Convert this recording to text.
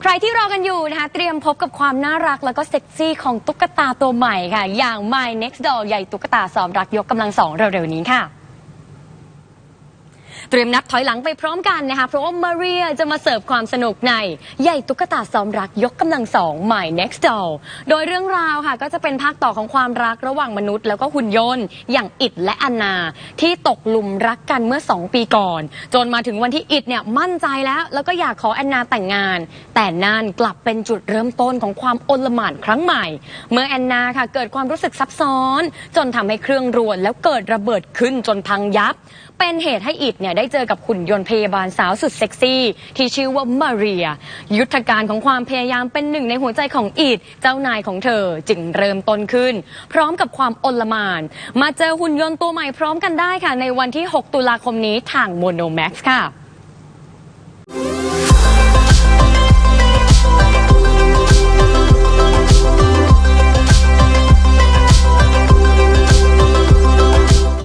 ใครที่รอกันอยู่นะคะเตรียมพบกับความน่ารักแล้วก็เซ็กซี่ของตุ๊กตาตัวใหม่ค่ะ อย่าง My Next Doll ใหญ่ตุ๊กตาซอมรักยกกำลังสองเร็วๆนี้ค่ะ เตรียมนับถอยหลังไปพร้อมกันนะคะเพราะว่ามาเรียจะมาเสิร์ฟความสนุกในใหญ่ตุ๊กตาซ้อมรักยกกำลังสอง My Next Doll โดยเรื่องราวค่ะก็จะเป็นภาคต่อของความรักระหว่างมนุษย์ แล้วก็หุ่นยนต์ อย่างอิดและอันนา ที่ตกหลุมรักกันเมื่อ 2 ปีก่อน จนมาถึงวันที่อิดเนี่ยมั่นใจแล้ว แล้วก็อยากขอแอนนาแต่งงาน แต่นั่นกลับเป็นจุดเริ่มต้นของความโอลหม่านครั้งใหม่ เมื่อแอนนาค่ะเกิดความรู้สึกซับซ้อน จนทำให้เครื่องรวนแล้วเกิดระเบิดขึ้นจนพังยับ เป็นเหตุให้อิดเนี่ยได้เจอกับหุ่นยนต์พยาบาลสาวสุดเซ็กซี่ ที่ชื่อว่ามาเรีย ยุทธการของความพยายามเป็นหนึ่งในหัวใจของอิดเจ้านายของเธอจึงเริ่มต้นขึ้น พร้อมกับความอลหมาน มาเจอหุ่นยนต์ตัวใหม่พร้อมกันได้ค่ะ ในวันที่ 6 ตุลาคมนี้ทางโมโนแม็กซ์ค่ะ